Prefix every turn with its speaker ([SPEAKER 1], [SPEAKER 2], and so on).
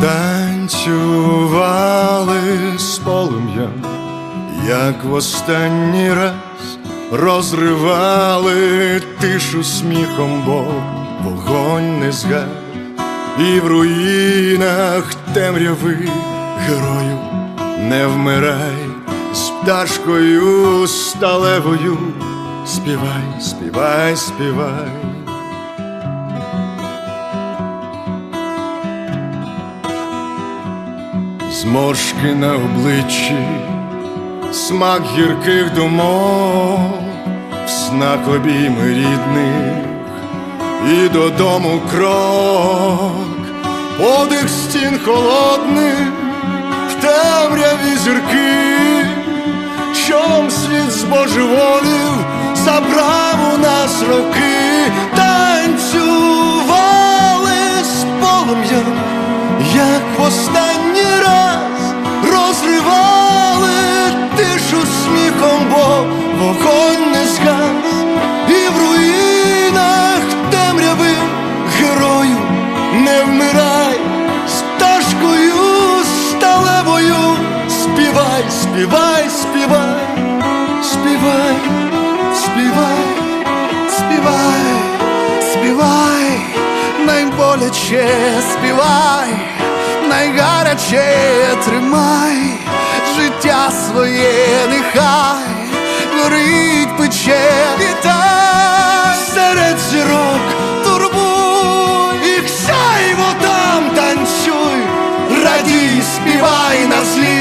[SPEAKER 1] танцювали з полум'ям, як в останній раз розривали тишу сміхом, бо вогонь не згас, і в руїнах темряви герою не вмирай з пташкою сталевою. Співай, співай, співай. Зморшки на обличчі, смак гірких думок, в снах обійми рідних і додому крок, подих стін холодних, в темряві зірки, чом світ збожеволів, забрав у нас роки, співай, співай, співай, співай, співай, співай, співай, найболяче співай, найгаряче тримай. Життя своє, нехай. Горить пече літай серед зірок турбуй, і сяймо там танцюй, радій, співай
[SPEAKER 2] на злі.